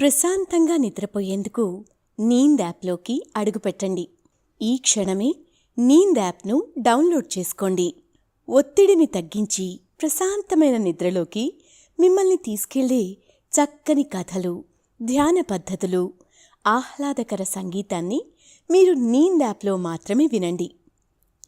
ప్రశాంతంగా నిద్రపోయేందుకు నీంద్ యాప్లోకి అడుగుపెట్టండి. ఈ క్షణమే నీంద్ యాప్ను డౌన్లోడ్ చేసుకోండి. ఒత్తిడిని తగ్గించి ప్రశాంతమైన నిద్రలోకి మిమ్మల్ని తీసుకెళ్ళే చక్కని కథలు ధ్యాన పద్ధతులు ఆహ్లాదకర సంగీతాన్ని మీరు నీంద్ యాప్లో మాత్రమే వినండి.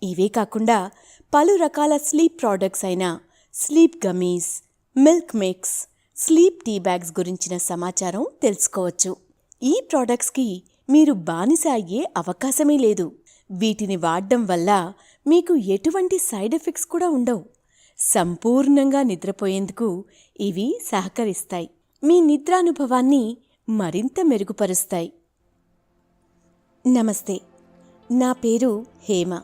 ఇవే కాకుండా పలు రకాల స్లీప్ ప్రోడక్ట్స్ అయిన sleep gummies milk mix sleep tea bags గురించిన సమాచారం తెలుసుకోవచ్చు. ఈ ప్రోడక్ట్స్కి మీరు బానిస అయ్యే అవకాశమే లేదు. వీటిని వాడడం వల్ల మీకు ఎటువంటి సైడ్ ఎఫెక్ట్స్ కూడా ఉండవు. సంపూర్ణంగా నిద్రపోయేందుకు ఇవి సహకరిస్తాయి. మీ నిద్రానుభవాన్ని మరింత మెరుగుపరుస్తాయి. నమస్తే. నా పేరు హేమ.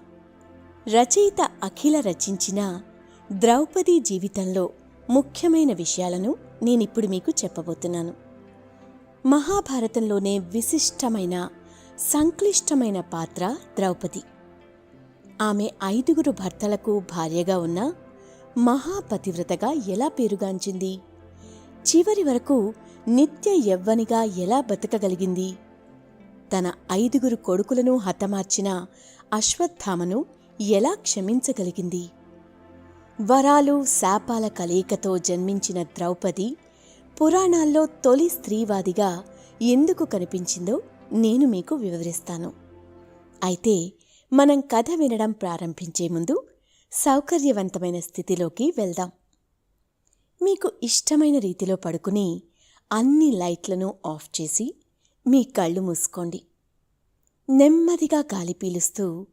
రచయిత అఖిల రచించిన ద్రౌపది జీవితంలో ముఖ్యమైన విషయాలను నేనిప్పుడు మీకు చెప్పబోతున్నాను. మహాభారతంలోనే విశిష్టమైన సంక్లిష్టమైన పాత్ర ద్రౌపది. ఆమె ఐదుగురు భర్తలకు భార్యగా ఉన్న మహాపతివ్రతగా ఎలా పేరుగాంచింది? చివరి వరకు నిత్య యవ్వనిగా ఎలా బతకగలిగింది? తన ఐదుగురు కొడుకులను హతమార్చిన అశ్వత్థామను ఎలా క్షమించగలిగింది? వరాలు శాపాల కలయికతో జన్మించిన ద్రౌపది పురాణాల్లో తొలి స్త్రీవాదిగా ఎందుకు కనిపించిందో నేను మీకు వివరిస్తాను. అయితే మనం కథ వినడం ప్రారంభించే ముందు సౌకర్యవంతమైన స్థితిలోకి వెళ్దాం. మీకు ఇష్టమైన రీతిలో పడుకుని అన్ని లైట్లను ఆఫ్ చేసి మీ కళ్ళు మూసుకోండి. నెమ్మదిగా గాలి పీలుస్తూ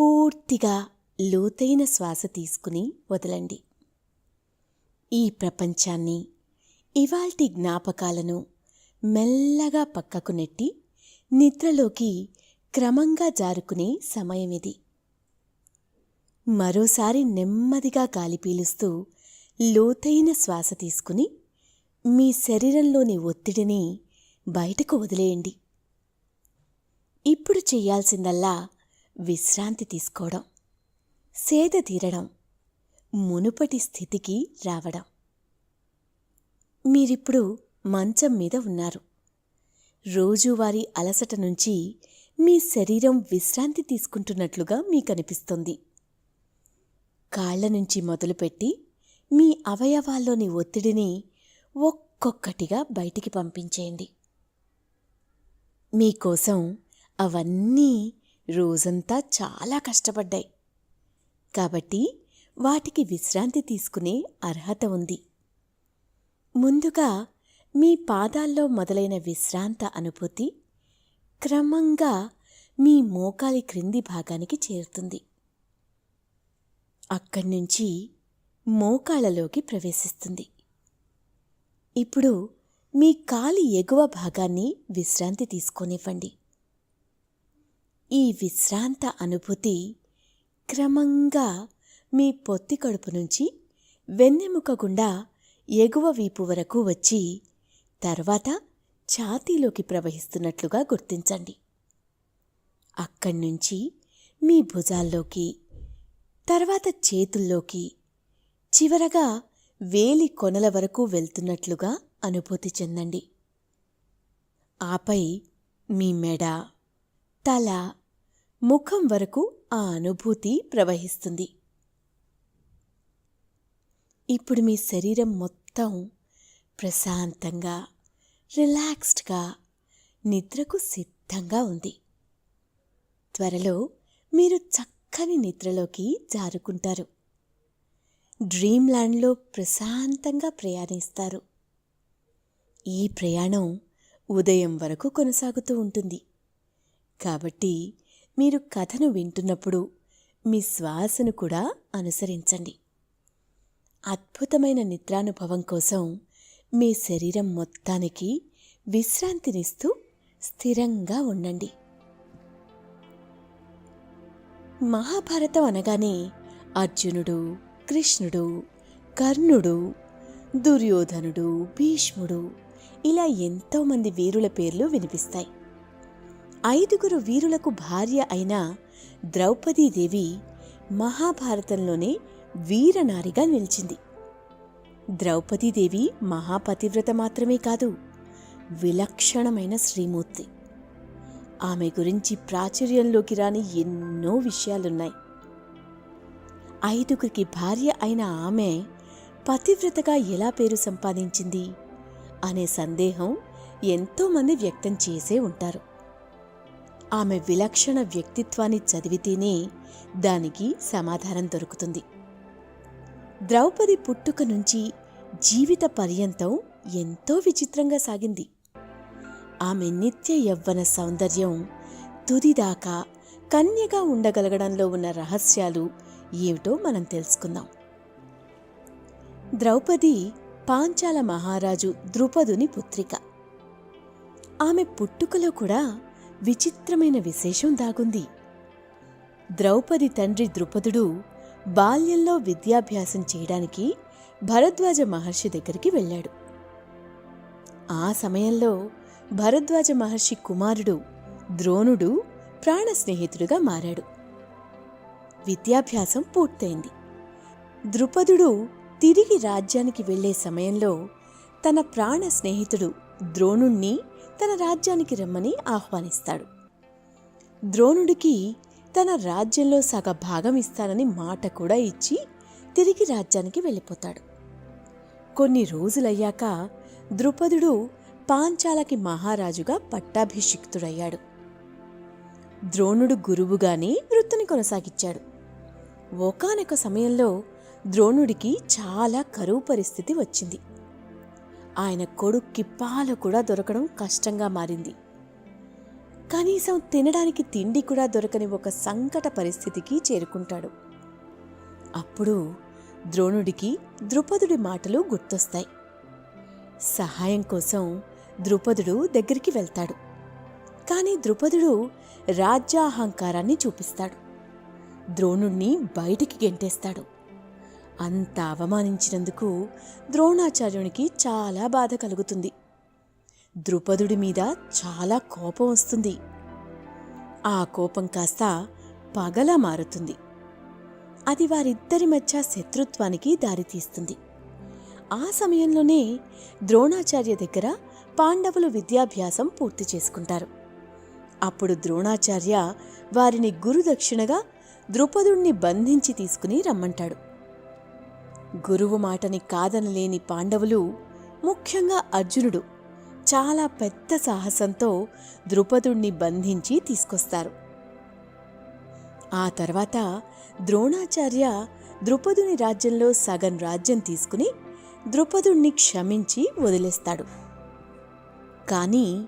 పూర్తిగా లోతైన శ్వాస తీసుకుని వదలండి. ఈ ప్రపంచాన్ని ఇవాల్టి జ్ఞాపకాలను మెల్లగా పక్కకు నెట్టి నిద్రలోకి క్రమంగా జారుకునే సమయమిది మరోసారి నెమ్మదిగా గాలి పీలుస్తూ లోతైన శ్వాస తీసుకుని మీ శరీరంలోని ఒత్తిడిని బయటకు వదిలేయండి. ఇప్పుడు చేయాల్సిందల్లా విశ్రాంతి తీసుకోవడం. సేద తీరడం మునుపటి స్థితికి రావడం. మీరిప్పుడు మంచం మీద ఉన్నారు. రోజువారీ అలసట నుంచి మీ శరీరం విశ్రాంతి తీసుకుంటున్నట్లుగా మీకనిపిస్తుంది. కాళ్ళ నుంచి మొదలుపెట్టి మీ అవయవాల్లోని ఒత్తిడిని ఒక్కొక్కటిగా బయటికి పంపించేయండి. మీకోసం అవన్నీ రోజంతా చాలా కష్టపడ్డాయి. కాబట్టి వాటికి విశ్రాంతి తీసుకునే అర్హత ఉంది. ముందుగా మీ పాదాల్లో మొదలైన విశ్రాంత అనుభూతి క్రమంగా మీ మోకాలి క్రింది భాగానికి చేరుతుంది. అక్కడి నుంచి మోకాళ్ళలోకి ప్రవేశిస్తుంది. ఇప్పుడు మీ కాలి ఎగువ భాగాన్ని విశ్రాంతి తీసుకోనివ్వండి. ఈ విశ్రాంత అనుభూతి క్రమంగా మీ పొత్తి కడుపు నుంచి వెన్నెముక గుండా ఎగువ వీపు వరకు వచ్చి తర్వాత ఛాతీలోకి ప్రవహిస్తున్నట్లుగా గుర్తించండి. అక్కడి నుంచి మీ భుజాల్లోకి తర్వాత చేతుల్లోకి చివరగా వేలి కొనల వరకు వెళ్తున్నట్లుగా అనుభూతి చెందండి. ఆపై మీ మెడ తల ముఖం వరకు ఆ అనుభూతి ప్రవహిస్తుంది. ఇప్పుడు మీ శరీరం మొత్తం ప్రశాంతంగా రిలాక్స్డ్గా నిద్రకు సిద్ధంగా ఉంది. త్వరలో మీరు చక్కని నిద్రలోకి జారుకుంటారు. డ్రీమ్ ల్యాండ్లో ప్రశాంతంగా ప్రయాణిస్తారు. ఈ ప్రయాణం ఉదయం వరకు కొనసాగుతూ ఉంటుంది. కాబట్టి మీరు కథను వింటున్నప్పుడు మీ శ్వాసను కూడా అనుసరించండి. అద్భుతమైన నిద్రానుభవం కోసం మీ శరీరం మొత్తానికి విశ్రాంతినిస్తూ స్థిరంగా ఉండండి. మహాభారతం అనగానే అర్జునుడు కృష్ణుడు కర్ణుడు దుర్యోధనుడు భీష్ముడు ఇలా ఎంతోమంది వీరుల పేర్లు వినిపిస్తాయి. ఐదుగురు వీరులకు భార్య అయిన ద్రౌపదీదేవి మహాభారతంలోనే వీరనారిగా నిలిచింది. ద్రౌపదీదేవి మహాపతివ్రత మాత్రమే కాదు విలక్షణమైన శ్రీమూర్తి. ఆమె గురించి ప్రాచుర్యంలోకి రాని ఎన్నో విషయాలున్నాయి. ఐదుగురికి భార్య అయిన ఆమె పతివ్రతగా ఎలా పేరు సంపాదించింది అనే సందేహం ఎంతోమంది వ్యక్తం చేసే ఉంటారు. ఆమె విలక్షణ వ్యక్తిత్వాన్ని చదివితేనే దానికి సమాధానం దొరుకుతుంది. ద్రౌపది పుట్టుక నుంచి జీవిత పర్యంతం ఎంతో విచిత్రంగా సాగింది. ఆమె నిత్య యవ్వన సౌందర్యం తుదిదాకా కన్యగా ఉండగలగడంలో ఉన్న రహస్యాలు ఏమిటో మనం తెలుసుకుందాం. ద్రౌపది పాంచాల మహారాజు ద్రుపదుని పుత్రిక. ఆమె పుట్టుకలో కూడా విచిత్రమైన విశేషం దాగుంది. ద్రౌపది తండ్రి ద్రుపదుడు బాల్యంలో విద్యాభ్యాసం చేయడానికి భరద్వాజ మహర్షి దగ్గరికి వెళ్ళాడు. ఆ సమయంలో భరద్వాజ మహర్షి కుమారుడు ద్రోణుడు ప్రాణ స్నేహితుడుగా మారాడు. విద్యాభ్యాసం పూర్తయింది. ద్రుపదుడు తిరిగి రాజ్యానికి వెళ్ళే సమయంలో తన ప్రాణ స్నేహితుడు ద్రోణుణ్ణి తన రాజ్యానికి రమ్మని ఆహ్వానిస్తాడు. ద్రోణుడికి తన రాజ్యంలో సగ భాగం ఇస్తానని మాట కూడా ఇచ్చి తిరిగి రాజ్యానికి వెళ్ళిపోతాడు. కొన్ని రోజులయ్యాక ద్రుపదుడు పాంచాలకి మహారాజుగా పట్టాభిషిక్తుడయ్యాడు. ద్రోణుడు గురువుగానే వృత్తిని కొనసాగించాడు. ఒకానొక సమయంలో ద్రోణుడికి చాలా కరువు పరిస్థితి వచ్చింది. ఆయన కొడుక్కి పాలు కూడా దొరకడం కష్టంగా మారింది. కనీసం తినడానికి తిండి కూడా దొరకని ఒక సంకట పరిస్థితికి చేరుకుంటాడు. అప్పుడు ద్రోణుడికి ద్రుపదుడి మాటలు గుర్తొస్తాయి. సహాయం కోసం ద్రుపదుడు దగ్గరికి వెళ్తాడు. కానీ ద్రుపదుడు రాజ్యాహంకారాన్ని చూపిస్తాడు. ద్రోణుణ్ణి బయటికి గెంటేస్తాడు. అంత అవమానించినందుకు ద్రోణాచార్యునికి చాలా బాధ కలుగుతుంది. ద్రుపదుడి మీద చాలా కోపం వస్తుంది. ఆ కోపం కాస్త పగలా మారుతుంది. అది వారిద్దరి మధ్య శత్రుత్వానికి దారితీస్తుంది. ఆ సమయంలోనే ద్రోణాచార్య దగ్గర పాండవులు విద్యాభ్యాసం పూర్తి చేసుకుంటారు. అప్పుడు ద్రోణాచార్య వారిని గురుదక్షిణగా ద్రుపదుణ్ణి బంధించి తీసుకుని రమ్మంటాడు. గురువు మాటని కాదనలేని పాండవులు ముఖ్యంగా అర్జునుడు చాలా పెద్ద సాహసంతో ద్రుపదుణ్ణి బంధించి తీసుకొస్తారు. ఆ తర్వాత ద్రోణాచార్య ద్రుపదుని రాజ్యంలో సగం రాజ్యం తీసుకుని ద్రుపదుణ్ణి క్షమించి వదిలేస్తాడు. కానీ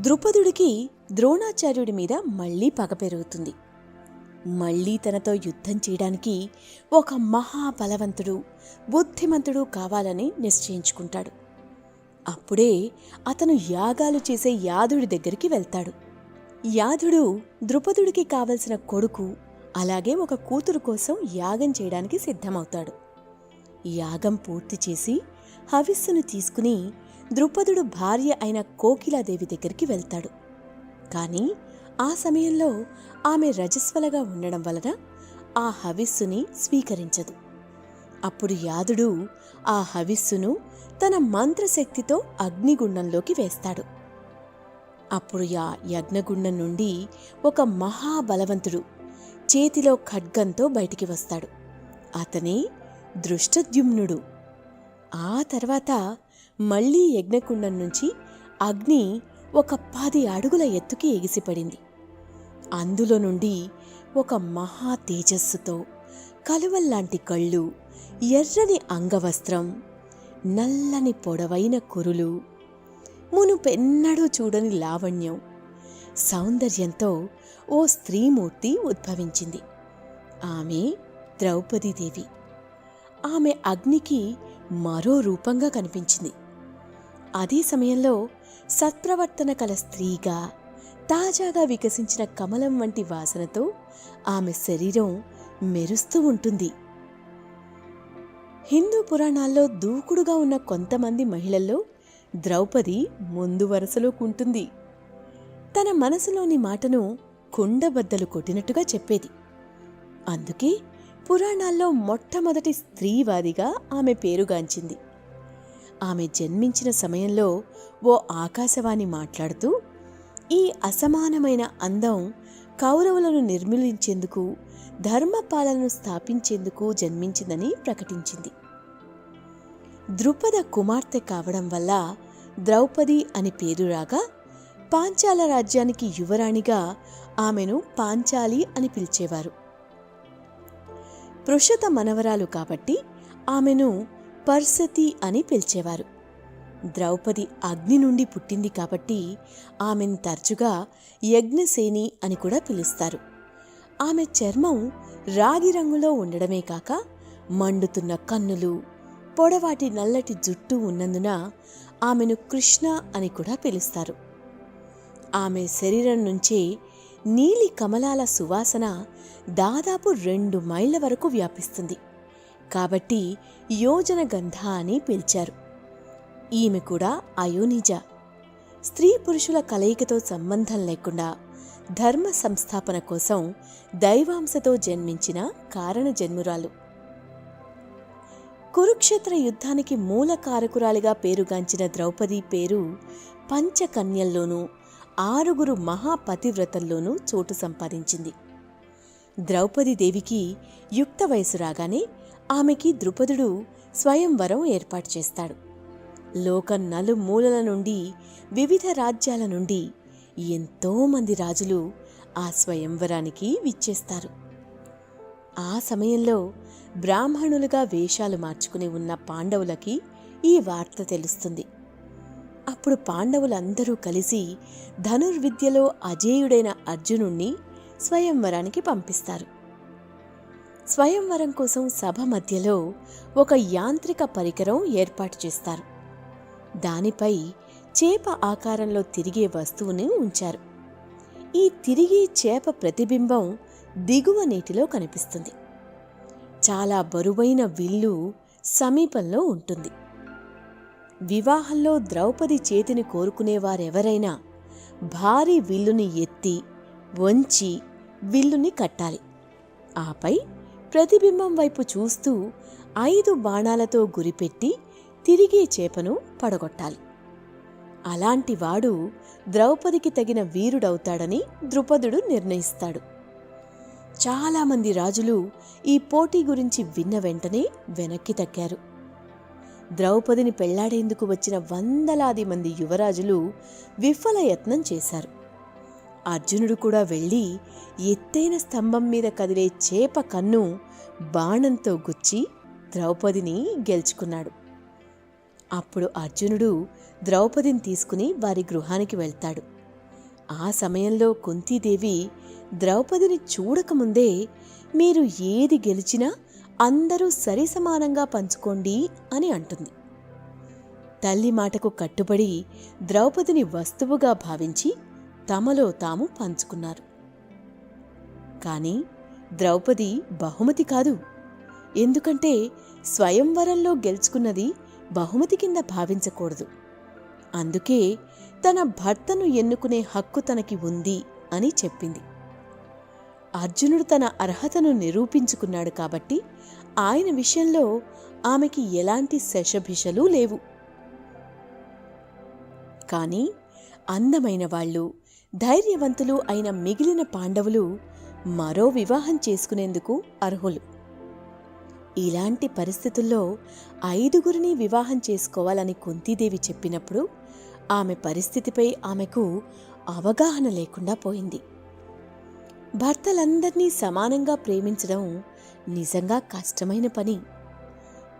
ద్రుపదుడికి ద్రోణాచార్యుడి మీద మళ్ళీ పగ పెరుగుతుంది. మళ్ళీ తనతో యుద్ధం చేయడానికి ఒక మహాబలవంతుడు బుద్ధిమంతుడు కావాలని నిశ్చయించుకుంటాడు. అప్పుడే అతను యాగాలు చేసే యాదుడి దగ్గరికి వెళ్తాడు. యాదుడు ద్రుపదుడికి కావలసిన కొడుకు అలాగే ఒక కూతురు కోసం యాగం చేయడానికి సిద్ధమవుతాడు. యాగం పూర్తి చేసి హవిస్సును తీసుకుని ద్రుపదుడు భార్య అయిన కోకిలాదేవి దగ్గరికి వెళ్తాడు. కానీ ఆ సమయంలో ఆమె రజస్వలగా ఉండడం వలన ఆ హవిస్సుని స్వీకరించదు. అప్పుడు యాదుడు ఆ హవిస్సును తన మంత్రశక్తితో అగ్నిగుండంలోకి వేస్తాడు. అప్పుడు ఆ యజ్ఞగుండం నుండి ఒక మహాబలవంతుడు చేతిలో ఖడ్గంతో బయటికి వస్తాడు. అతనే దృష్టద్యుమ్నుడు. ఆ తర్వాత మళ్ళీ యజ్ఞకుండం నుంచి అగ్ని ఒక పది అడుగుల ఎత్తుకి ఎగిసిపడింది. అందులో నుండి ఒక మహా తేజస్సుతో కలువల్లాంటి కళ్ళు ఎర్రని అంగవస్త్రం నల్లని పొడవైన కురులు మునుపెన్నడూ చూడని లావణ్యం సౌందర్యంతో ఓ స్త్రీమూర్తి ఉద్భవించింది. ఆమె ద్రౌపదీదేవి. ఆమె అగ్నికి మరో రూపంగా కనిపించింది. అదే సమయంలో సత్ప్రవర్తన కల స్త్రీగా తాజాగా వికసించిన కమలం వంటి వాసనతో ఆమె శరీరం మెరుస్తూ ఉంటుంది. హిందూ పురాణాల్లో దూకుడుగా ఉన్న కొంతమంది మహిళల్లో ద్రౌపది ముందు వరుసలో కుంటుంది. తన మనసులోని మాటను కుండబద్దలు కొట్టినట్టుగా చెప్పేది. అందుకే పురాణాల్లో మొట్టమొదటి స్త్రీవాదిగా ఆమె పేరుగాంచింది. ఆమె జన్మించిన సమయంలో ఓ ఆకాశవాణి మాట్లాడుతూ ఈ అసమానమైన అందం కౌరవులను నిర్మూలించేందుకు ధర్మపాలనను స్థాపించేందుకు జన్మించిందని ప్రకటించింది. ద్రుపద కుమార్తె కావడం వల్ల ద్రౌపది అని పేరు రాగా పాంచాల రాజ్యానికి యువరాణిగా ఆమెను పాంచాలి అని పిలిచేవారు. పృషత మనవరాలు కాబట్టి ఆమెను పర్సతి అని పిలిచేవారు. ద్రౌపది అగ్ని నుండి పుట్టింది కాబట్టి ఆమెను తరచుగా యజ్ఞసేని అని కూడా పిలుస్తారు. ఆమె చర్మం రాగి రంగులో ఉండడమే కాక మండుతున్న కన్నులు పొడవాటి నల్లటి జుట్టు ఉన్నందున ఆమెను కృష్ణ అని కూడా పిలుస్తారు. ఆమె శరీరం నుంచి నీలి కమలాల సువాసన దాదాపు రెండు మైళ్ళ వరకు వ్యాపిస్తుంది. కాబట్టి యోజన గంధ అని పిలిచారు. ఈమె కూడా అయోనిజ. స్త్రీ పురుషుల కలయికతో సంబంధం లేకుండా ధర్మ సంస్థాపన కోసం దైవాంశతో జన్మించిన కారణ జన్మురాలు. కురుక్షేత్ర యుద్ధానికి మూల కారకురాలిగా పేరుగాంచిన ద్రౌపది పేరు పంచకన్యల్లోనూ ఆరుగురు మహాపతివ్రతల్లోనూ చోటు సంపాదించింది. ద్రౌపది దేవికి యుక్త వయసు రాగానే ఆమెకి ద్రుపదుడు స్వయంవరం ఏర్పాటు చేస్తాడు. లోక నలుమూలల నుండి వివిధ రాజ్యాల నుండి ఎంతోమంది రాజులు ఆ స్వయంవరానికి విచ్చేస్తారు. ఆ సమయంలో బ్రాహ్మణులుగా వేషాలు మార్చుకుని ఉన్న పాండవులకి ఈ వార్త తెలుస్తుంది. అప్పుడు పాండవులందరూ కలిసి ధనుర్విద్యలో అజేయుడైన అర్జునుణ్ణి స్వయంవరానికి పంపిస్తారు. స్వయంవరం కోసం సభ మధ్యలో ఒక యాంత్రిక పరికరం ఏర్పాటు చేస్తారు. దానిపై చేప ఆకారంలో తిరిగే వస్తువుని ఉంచారు. ఈ తిరిగే చేప ప్రతిబింబం దిగువ నీటిలో కనిపిస్తుంది. చాలా బరువైన విల్లు సమీపంలో ఉంటుంది. వివాహంలో ద్రౌపది చేతిని కోరుకునేవారెవరైనా భారీ విల్లుని ఎత్తి వంచి విల్లుని కట్టాలి. ఆపై ప్రతిబింబం వైపు చూస్తూ ఐదు బాణాలతో గురిపెట్టి తిరిగే చేపను పడగొట్టాలి. అలాంటి వాడు ద్రౌపదికి తగిన వీరుడవుతాడని ద్రుపదుడు నిర్ణయిస్తాడు. చాలామంది రాజులు ఈ పోటీ గురించి విన్న వెంటనే వెనక్కి తక్కారు ద్రౌపదిని పెళ్ళాడేందుకు వచ్చిన వందలాది మంది యువరాజులు విఫల యత్నం చేశారు. అర్జునుడు కూడా వెళ్ళి ఎత్తైన స్తంభం మీద కదిలే చేప కన్ను బాణంతో గుచ్చి ద్రౌపదిని గెలుచుకున్నాడు. అప్పుడు అర్జునుడు ద్రౌపదిని తీసుకుని వారి గృహానికి వెళ్తాడు. ఆ సమయంలో కుంతీదేవి ద్రౌపదిని చూడకముందే మీరు ఏది గెలిచినా అందరూ సరిసమానంగా పంచుకోండి అని అంటుంది. తల్లి మాటకు కట్టుబడి ద్రౌపదిని వస్తువుగా భావించి తమలో తాము పంచుకున్నారు. కాని ద్రౌపది బహుమతి కాదు. ఎందుకంటే స్వయంవరంలో గెలుచుకున్నది బహుమతి కింద భావించకూడదు. అందుకే తన భర్తను ఎన్నుకునే హక్కు తనకి ఉంది అని చెప్పింది. అర్జునుడు తన అర్హతను నిరూపించుకున్నాడు కాబట్టి ఆయన విషయంలో ఆమెకి ఎలాంటి శశభిషలు లేవు. కానీ అందమైన వాళ్ళు ధైర్యవంతులు అయిన మిగిలిన పాండవులు మరో వివాహం చేసుకునేందుకు అర్హులు. ఇలాంటి పరిస్థితుల్లో ఐదుగురిని వివాహం చేసుకోవాలని కుంతీదేవి చెప్పినప్పుడు ఆమె పరిస్థితిపై ఆమెకు అవగాహన లేకుండా పోయింది. భర్తలందరినీ సమానంగా ప్రేమించడం నిజంగా కష్టమైన పని.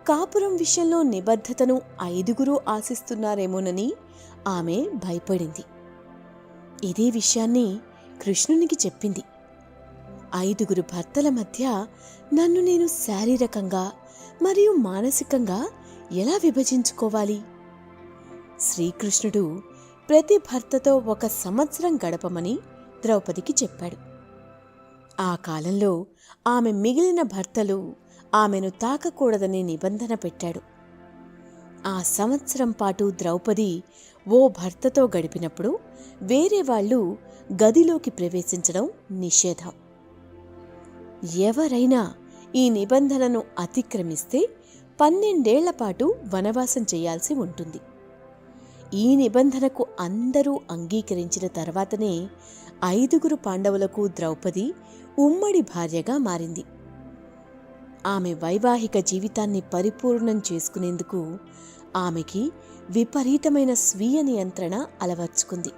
కాపురం విషయంలో నిబద్ధతను ఐదుగురు ఆశిస్తున్నారేమోనని ఆమె భయపడింది. ఇదే విషయాన్ని కృష్ణునికి చెప్పింది. ఐదుగురు భర్తల మధ్య నన్ను నేను శారీరకంగా మరియు మానసికంగా ఎలా విభజించుకోవాలి? శ్రీకృష్ణుడు ప్రతి భర్తతో ఒక సంవత్సరం గడపమని ద్రౌపదికి చెప్పాడు. ఆ కాలంలో ఆమె మిగిలిన భర్తలు ఆమెను తాకకూడదని నిబంధన పెట్టాడు. ఆ సంవత్సరం పాటు ద్రౌపది ఓ భర్తతో గడిపినప్పుడు వేరే వాళ్ళు గదిలోకి ప్రవేశించడం నిషేధం. ఎవరైనా ఈ నిబంధనను అతిక్రమిస్తే పన్నెండేళ్ళ పాటు వనవాసం చేయాల్సి ఉంటుంది. ఈ నిబంధనకు అందరూ అంగీకరించిన తర్వాతనే ఐదుగురు పాండవులకు ద్రౌపది ఉమ్మడి భార్యగా మారింది. ఆమె వైవాహిక జీవితాన్ని పరిపూర్ణం చేసుకునేందుకు ఆమెకి విపరీతమైన స్వీయ నియంత్రణ అలవర్చుకుంది.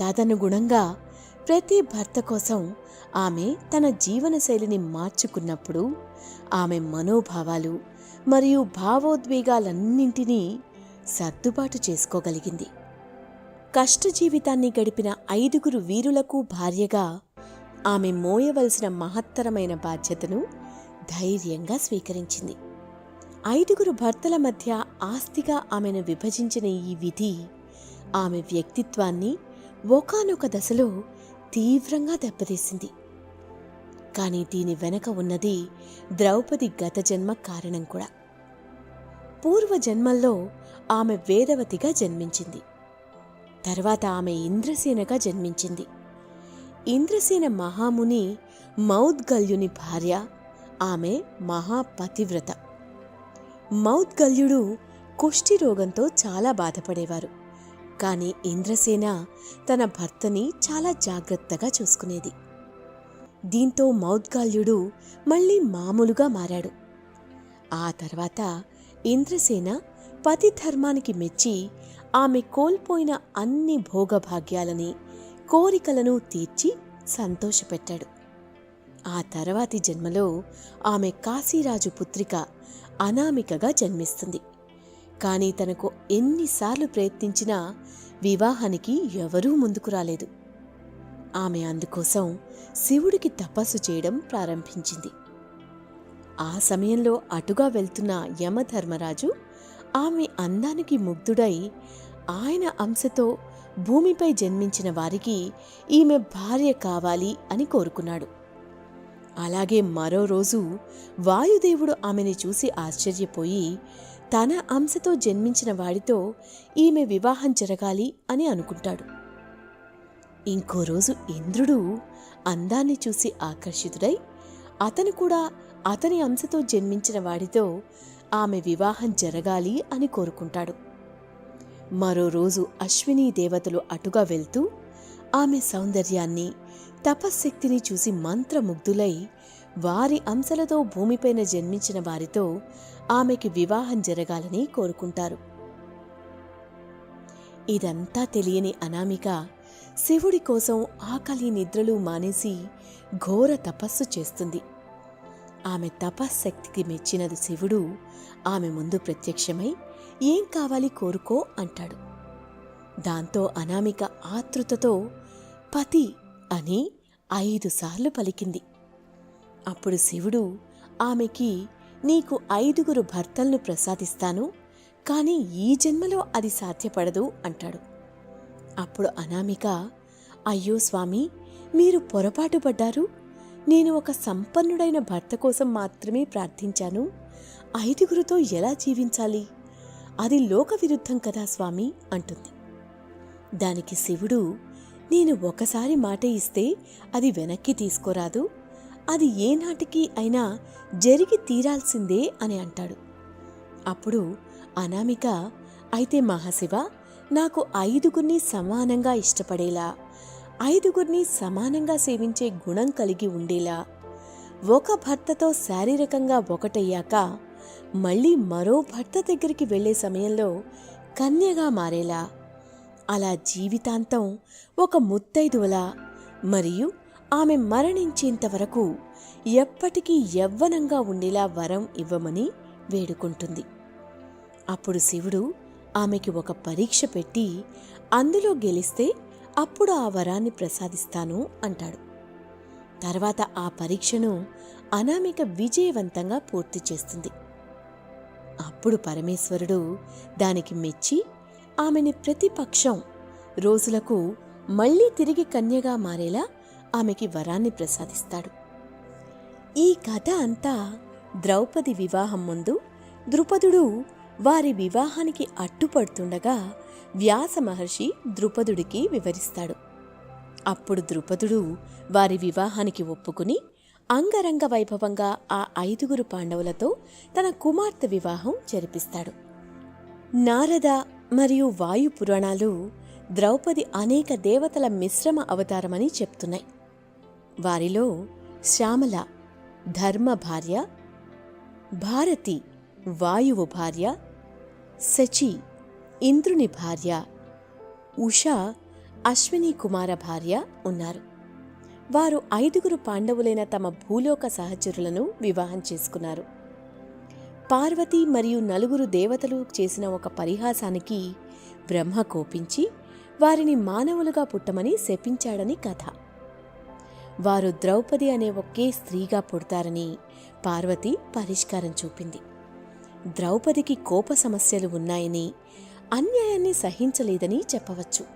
తదనుగుణంగా ప్రతి భర్త కోసం ఆమె తన జీవనశైలిని మార్చుకున్నప్పుడు ఆమె మనోభావాలు మరియు భావోద్వేగాలన్నింటినీ సర్దుబాటు చేసుకోగలిగింది. కష్ట జీవితాన్ని గడిపిన ఐదుగురు వీరులకు భార్యగా ఆమె మోయవలసిన మహత్తరమైన బాధ్యతను ధైర్యంగా స్వీకరించింది. ఐదుగురు భర్తల మధ్య ఆస్తిగా ఆమెను విభజించిన ఈ విధి ఆమె వ్యక్తిత్వాన్ని ఒకానొక దశలో తీవ్రంగా దెబ్బతీసింది. కానీ దీని వెనక ఉన్నది ద్రౌపది గత జన్మ కారణం కూడా. పూర్వ జన్మల్లో ఆమె వేదవతిగా జన్మించింది. తర్వాత ఆమె ఇంద్రసేనగా జన్మించింది. ఇంద్రసేన మహాముని మౌద్గల్యుని భార్య ఆమె మహాపతివ్రత. మౌద్గల్యుడు కుష్టి రోగంతో చాలా బాధపడేవారు. కానీ ఇంద్రసేన తన భర్తని చాలా జాగ్రత్తగా చూసుకునేది. దీంతో మౌద్గాల్యుడు మళ్ళీ మామూలుగా మారాడు. ఆ తర్వాత ఇంద్రసేన పతి ధర్మానికి మెచ్చి ఆమె కోల్పోయిన అన్ని భోగభాగ్యాలని కోరికలను తీర్చి సంతోషపెట్టాడు. ఆ తర్వాతి జన్మలో ఆమె కాశీరాజు పుత్రిక అనామికగా జన్మిస్తుంది. కానీ తనకు ఎన్నిసార్లు ప్రయత్నించినా వివాహానికి ఎవరూ ముందుకు రాలేదు. ఆమె అందుకోసం శివుడికి తపస్సు చేయడం ప్రారంభించింది. ఆ సమయంలో అటుగా వెళ్తున్న యమధర్మరాజు ఆమె అందానికి ముగ్ధుడై ఆయన అంశతో భూమిపై జన్మించిన వారికి ఈమె భార్య కావాలి అని కోరుకున్నాడు. అలాగే మరో రోజు వాయుదేవుడు ఆమెని చూసి ఆశ్చర్యపోయి తన అంశతో జన్మించిన వాడితో ఈమె వివాహం జరగాలి అని అనుకుంటాడు. ఇంకో రోజు ఇంద్రుడు అందాన్ని చూసి ఆకర్షితుడై అతను కూడా అతని అంశతో జన్మించిన వాడితో ఆమె వివాహం జరగాలి అని కోరుకుంటాడు. మరో రోజు అశ్విని దేవతలు అటుగా వెళ్తూ ఆమె సౌందర్యాన్ని తపశ్శక్తిని చూసి మంత్రముగ్ధులై వారి అంశలతో భూమిపైన జన్మించిన వారితో ఆమెకి వివాహం జరగాలని కోరుకుంటారు. ఇదంతా తెలియని అనామిక శివుడి కోసం ఆకలి నిద్రలు మానేసి ఘోర తపస్సు చేస్తుంది. ఆమె తపశ్శక్తికి మెచ్చినది శివుడు ఆమె ముందు ప్రత్యక్షమై ఏం కావాలి కోరుకో అంటాడు. దాంతో అనామిక ఆతృతతో పతి అని ఐదుసార్లు పలికింది. అప్పుడు శివుడు ఆమెకి నీకు ఐదుగురు భర్తలను ప్రసాదిస్తాను కానీ ఈ జన్మలో అది సాధ్యపడదు అంటాడు. అప్పుడు అనామిక అయ్యో స్వామి మీరు పొరపాటు పడ్డారు. నేను ఒక సంపన్నుడైన భర్త కోసం మాత్రమే ప్రార్థించాను. ఐదుగురితో ఎలా జీవించాలి? అది లోక విరుద్ధం కదా స్వామి అంటుంది. దానికి శివుడు నేను ఒకసారి మాట ఇస్తే అది వెనక్కి తీసుకోరాదు. అది ఏనాటికి అయినా జరిగి తీరాల్సిందే అని అంటాడు. అప్పుడు అనామిక అయితే మహాశివ నాకు ఐదుగురిని సమానంగా ఇష్టపడేలా ఐదుగురిని సమానంగా సేవించే గుణం కలిగి ఉండేలా. ఒక భర్తతో శారీరకంగా ఒకటయ్యాక మళ్ళీ మరో భర్త దగ్గరికి వెళ్ళే సమయంలో కన్యగా మారేలా. అలా జీవితాంతం ఒక ముత్తైదువలా. మరియు ఆమె మరణించేంత వరకు ఎప్పటికీ యవ్వనంగా ఉండేలా వరం ఇవ్వమని వేడుకుంటుంది. అప్పుడు శివుడు ఆమెకి ఒక పరీక్ష పెట్టి అందులో గెలిస్తే అప్పుడు ఆ వరాన్ని ప్రసాదిస్తాను అంటాడు. తర్వాత ఆ పరీక్షను అనామిక విజయవంతంగా పూర్తి చేస్తుంది. అప్పుడు పరమేశ్వరుడు దానికి మెచ్చి ఆమెని ప్రతిపక్షం రోజులకు మళ్ళీ తిరిగి కన్యగా మారేలా ఆమెకి వరాన్ని ప్రసాదిస్తాడు. ఈ కథ అంతా ద్రౌపది వివాహం ముందు ద్రుపదుడు వారి వివాహానికి అడ్డుపడుతుండగా వ్యాస మహర్షి ద్రుపదుడికి వివరిస్తాడు. అప్పుడు ద్రుపదుడు వారి వివాహానికి ఒప్పుకుని అంగరంగ వైభవంగా ఆ ఐదుగురు పాండవులతో తన కుమార్తె వివాహం జరిపిస్తాడు. నారద మరియు వాయు పురాణాలు ద్రౌపది అనేక దేవతల మిశ్రమ అవతారమని చెప్తున్నాయి. వారిలో శ్యామల ధర్మ భార్య భారతి వాయువు భార్య శచి ఇంద్రుని భార్య. ఉషా అశ్విని కుమార భార్య ఉన్నారు. వారు ఐదుగురు పాండవులైన తమ భూలోక సహచరులను వివాహం చేసుకున్నారు. పార్వతి మరియు నలుగురు దేవతలు చేసిన ఒక పరిహాసానికి బ్రహ్మ కోపించి వారిని మానవులుగా పుట్టమని శపించాడని కథ. వారు ద్రౌపది అనే ఒకే స్త్రీగా పుడతారని పార్వతి పరిష్కారం చూపింది. ద్రౌపదికి కోప సమస్యలు ఉన్నాయని అన్యాయాన్ని సహించలేదని చెప్పవచ్చు.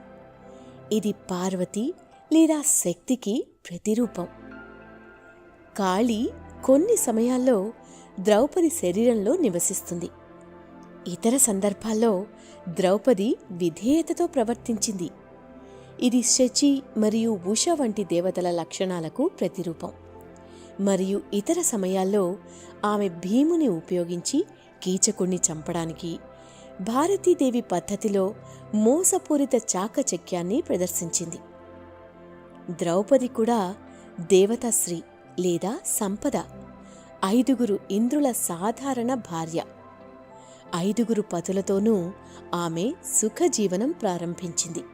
ఇది పార్వతి లేదా శక్తికి ప్రతిరూపం. కాళి కొన్ని సమయాల్లో ద్రౌపది శరీరంలో నివసిస్తుంది. ఇతర సందర్భాల్లో ద్రౌపది విధేయతతో ప్రవర్తించింది. ఇది శచి మరియు ఉష వంటి దేవతల లక్షణాలకు ప్రతిరూపం. మరియు ఇతర సమయాల్లో ఆమె భీముని ఉపయోగించి కీచకుణ్ణి చంపడానికి భారతీదేవి పద్ధతిలో మోసపూరిత చాకచక్యాన్ని ప్రదర్శించింది. ద్రౌపది కూడా దేవతాశ్రీ లేదా సంపద ఐదుగురు ఇంద్రుల సాధారణ భార్య. ఐదుగురు పతులతోనూ ఆమె సుఖజీవనం ప్రారంభించింది.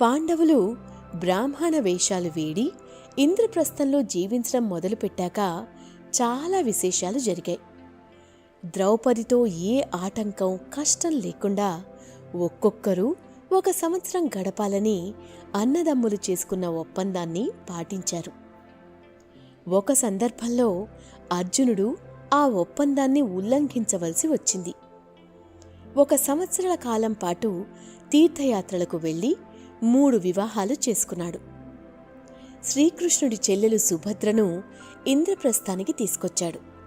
పాండవులు బ్రాహ్మణ వేషాలు వేడి ఇంద్రప్రస్థంలో జీవించడం మొదలుపెట్టాక చాలా విశేషాలు జరిగాయి. ద్రౌపదితో ఏ ఆటంకం కష్టం లేకుండా ఒక్కొక్కరు ఒక సంవత్సరం గడపాలని అన్నదమ్ములు చేసుకున్న ఒప్పందాన్ని పాటించారు. ఒక సందర్భంలో అర్జునుడు ఆ ఒప్పందాన్ని ఉల్లంఘించవలసి వచ్చింది. ఒక సంవత్సరాల కాలం పాటు తీర్థయాత్రలకు వెళ్ళి మూడు వివాహాలు చేసుకున్నాడు. శ్రీకృష్ణుడి చెల్లెలు సుభద్రను ఇంద్రప్రస్థానికి తీసుకొచ్చాడు.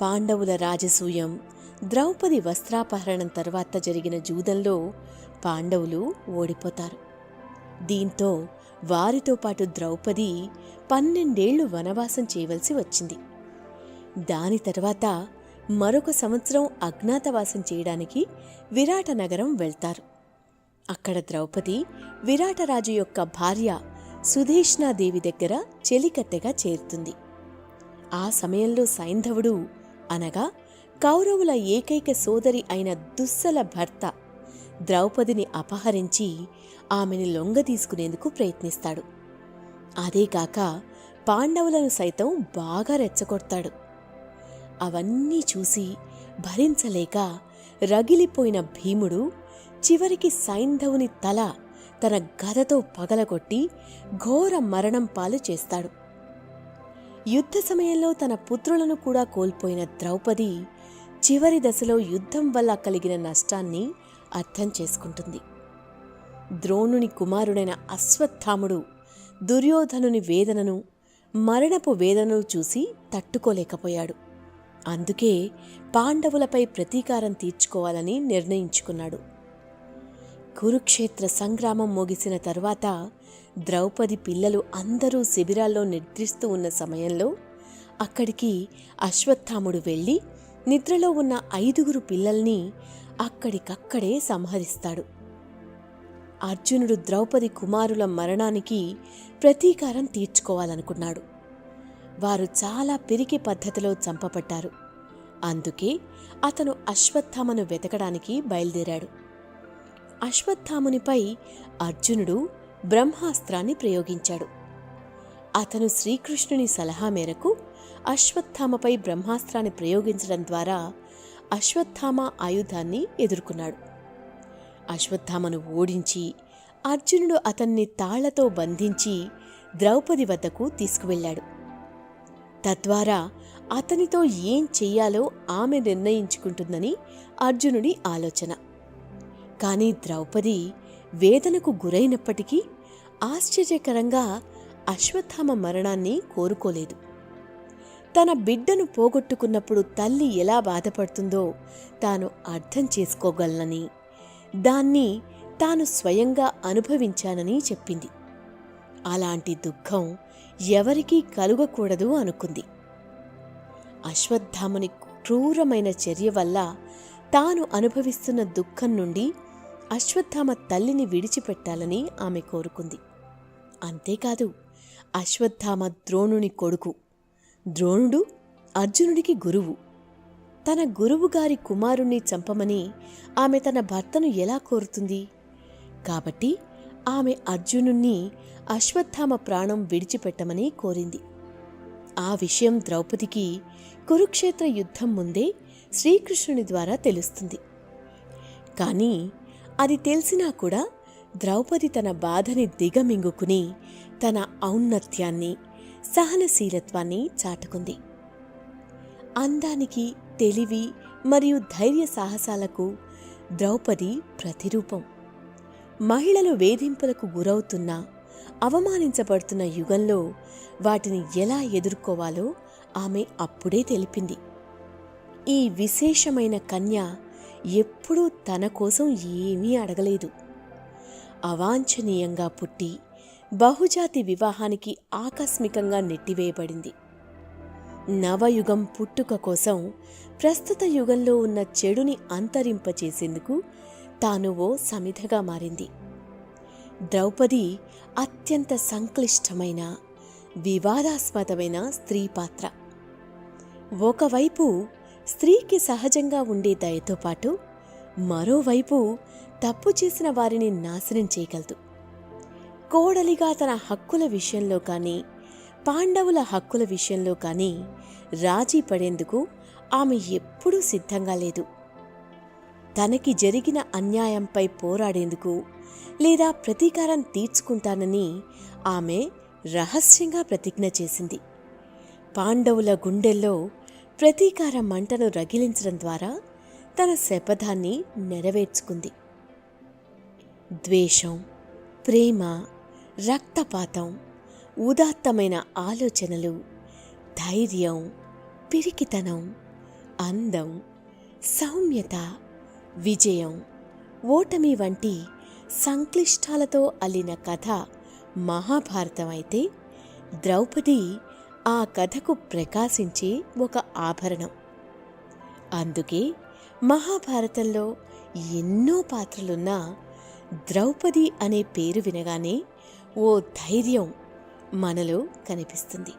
పాండవుల రాజసూయం ద్రౌపది వస్త్రాపహరణం తర్వాత జరిగిన జూదంలో పాండవులు ఓడిపోతారు. దీంతో వారితో పాటు ద్రౌపది పన్నెండేళ్ళు వనవాసం చేయవలసి వచ్చింది. దాని తర్వాత మరొక సంవత్సరం అజ్ఞాతవాసం చేయడానికి విరాట నగరం వెళ్తారు. అక్కడ ద్రౌపది విరాటరాజు యొక్క భార్య సుధేష్ణాదేవి దగ్గర చెలికత్తెగా చేరుతుంది. ఆ సమయంలో సైంధవుడు అనగా కౌరవుల ఏకైక సోదరి అయిన దుస్సల భర్త ద్రౌపదిని అపహరించి ఆమెని లొంగ తీసుకునేందుకు ప్రయత్నిస్తాడు. అదేగాక పాండవులను సైతం బాగా రెచ్చగొడతాడు. అవన్నీ చూసి భరించలేక రగిలిపోయిన భీముడు చివరికి సైంధవుని తల తన గదతో పగలగొట్టి ఘోర మరణం పాలు చేస్తాడు. యుద్ధ సమయంలో తన పుత్రులను కూడా కోల్పోయిన ద్రౌపది చివరి దశలో యుద్ధం వల్ల కలిగిన నష్టాన్ని అర్థం చేసుకుంటుంది. ద్రోణుని కుమారుడైన అశ్వత్థాముడు దుర్యోధనుని వేదనను మరణపు వేదనను చూసి తట్టుకోలేకపోయాడు. అందుకే పాండవులపై ప్రతీకారం తీర్చుకోవాలని నిర్ణయించుకున్నాడు. కురుక్షేత్ర సంగ్రామం ముగిసిన తరువాత ద్రౌపది పిల్లలు అందరూ శిబిరాల్లో నిద్రిస్తూ ఉన్న సమయంలో అక్కడికి అశ్వత్థాముడు వెళ్ళి నిద్రలో ఉన్న ఐదుగురు పిల్లల్ని అక్కడికక్కడే సంహరిస్తాడు. అర్జునుడు ద్రౌపది కుమారుల మరణానికి ప్రతీకారం తీర్చుకోవాలనుకున్నాడు. వారు చాలా పిరికి పద్ధతిలో చంపబడ్డారు. అందుకే అతను అశ్వత్థామను వెతకడానికి బయలుదేరాడు. అశ్వత్థామునిపై అర్జునుడు బ్రహ్మాస్త్రాన్ని ప్రయోగించాడు. అతను శ్రీకృష్ణుని సలహా మేరకు అశ్వత్థామపై బ్రహ్మాస్త్రాన్ని ప్రయోగించడం ద్వారా అశ్వత్థామ ఆయుధాన్ని ఎదుర్కొన్నాడు. అశ్వత్థామను ఓడించి అర్జునుడు అతన్ని తాళ్ళతో బంధించి ద్రౌపది వద్దకు తీసుకువెళ్ళాడు. తద్వారా అతనితో ఏం చెయ్యాలో ఆమె నిర్ణయించుకుంటుందని అర్జునుడి ఆలోచన. కాని ద్రౌపది వేదనకు గురైనప్పటికీ ఆశ్చర్యకరంగా అశ్వత్థామ మరణాన్ని కోరుకోలేదు. తన బిడ్డను పోగొట్టుకున్నప్పుడు తల్లి ఎలా బాధపడుతుందో తాను అర్థం చేసుకోగలనని దాన్ని తాను స్వయంగా అనుభవించానని చెప్పింది. అలాంటి దుఃఖం ఎవరికీ కలుగకూడదు అనుకుంది. అశ్వత్థామని క్రూరమైన చర్య వల్ల తాను అనుభవిస్తున్న దుఃఖం నుండి అశ్వత్థామ తల్లిని విడిచిపెట్టాలని ఆమె కోరుకుంది. అంతేకాదు అశ్వత్థామ ద్రోణుని కొడుకు. ద్రోణుడు అర్జునుడికి గురువు. తన గురువుగారి కుమారుణ్ణి చంపమని ఆమె తన భర్తను ఎలా కోరుతుంది? కాబట్టి ఆమె అర్జునుణ్ణి అశ్వత్థామ ప్రాణం విడిచిపెట్టమని కోరింది. ఆ విషయం ద్రౌపదికి కురుక్షేత్ర యుద్ధం ముందే శ్రీకృష్ణుని ద్వారా తెలుస్తుంది. కానీ అది తెలిసినా కూడా ద్రౌపది తన బాధని దిగమింగుకుని తన ఔన్నత్యాన్ని సహనశీలత్వాన్ని చాటుకుంది. అందానికి తెలివి మరియు ధైర్య సాహసాలకు ద్రౌపది ప్రతిరూపం. మహిళలు వేధింపులకు గురవుతున్న అవమానించబడుతున్న యుగంలో వాటిని ఎలా ఎదుర్కోవాలో ఆమె అప్పుడే తెలిపింది. ఈ విశేషమైన కన్య ఎప్పుడూ తన కోసం ఏమీ అడగలేదు. అవాంఛనీయంగా పుట్టి బహుజాతి వివాహానికి ఆకస్మికంగా నెట్టివేయబడింది. నవయుగం పుట్టుక కోసం ప్రస్తుత యుగంలో ఉన్న చెడుని అంతరింపచేసేందుకు తాను ఓ సమిధగా మారింది. ద్రౌపది అత్యంత సంక్లిష్టమైన వివాదాస్పదమైన స్త్రీ పాత్ర. ఒకవైపు స్త్రీకి సహజంగా ఉండే దయతో పాటు మరోవైపు తప్పు చేసిన వారిని నాశనం చేయగలదు. కోడలిగా తన హక్కుల విషయంలో కానీ పాండవుల హక్కుల విషయంలో కానీ రాజీ పడేందుకు ఆమె ఎప్పుడూ సిద్ధంగా లేదు. తనకి జరిగిన అన్యాయంపై పోరాడేందుకు లేదా ప్రతీకారం తీర్చుకుంటానని ఆమె రహస్యంగా ప్రతిజ్ఞ చేసింది. పాండవుల గుండెల్లో ప్రతీకార మంటను రగిలించడం ద్వారా తన శపథాన్ని నెరవేర్చుకుంది. ద్వేషం ప్రేమ రక్తపాతం ఉదాత్తమైన ఆలోచనలు ధైర్యం పిరికితనం అందం సౌమ్యత విజయం ఓటమి వంటి సంక్లిష్టాలతో అల్లిన కథ మహాభారతం అయితే ద్రౌపది ఆ కథకు ప్రకాశించే ఒక ఆభరణం. అందుకే మహాభారతంలో ఎన్నో పాత్రలున్నా ద్రౌపది అనే పేరు వినగానే ఓ ధైర్యం మనలో కనిపిస్తుంది.